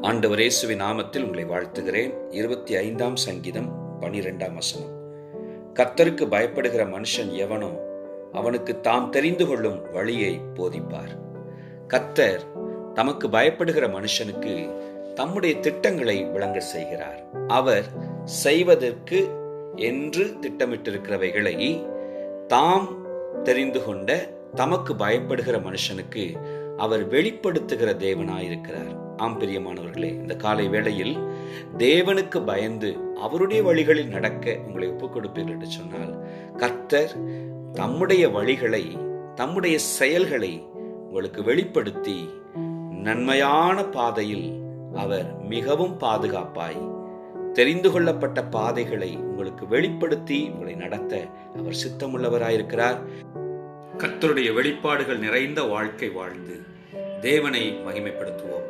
ஆண்டவர் இயேசுவின் நாமத்தில் உங்களை வாழ்த்துகிறேன். இருபத்தி ஐந்தாம் சங்கீதம் பனிரெண்டாம் வசனம். கர்த்தருக்கு பயப்படுகிற மனுஷன் எவனோ அவனுக்கு தாம் தெரிந்து கொள்ளும் வழியை போதிப்பார். கத்தர் தமக்கு பயப்படுகிற மனுஷனுக்கு தம்முடைய திட்டங்களை விளங்க செய்கிறார். அவர் செய்வதற்கு என்று திட்டமிட்டிருக்கிறவைகளை தாம் தெரிந்து கொண்ட தமக்கு பயப்படுகிற மனுஷனுக்கு அவர் வெளிப்படுத்துகிற தேவனாயிருக்கிறார். ஆம் பிரியமானவர்களே இந்த காலை வேளையில் தேவனுக்கு பயந்து அவருடைய வழிகளில் நடக்க உங்களை ஒப்புக் கொடுப்பீர்கள் என்று சொன்னால் கர்த்தர் தம்முடைய வழிகளை தம்முடைய செயல்களை உங்களுக்கு வெளிப்படுத்தி நன்மையான பாதையில் அவர் மிகவும் பாதுகாப்பாய் தெரிந்து கொள்ளப்பட்ட பாதைகளை உங்களுக்கு வெளிப்படுத்தி உங்களை நடத்த அவர் சித்தமுள்ளவராயிருக்கிறார். கத்தருடைய வெளிப்பாடுகள் நிறைந்த வாழ்க்கை வாழ்ந்து தேவனை மகிமைப்படுத்துவோம்.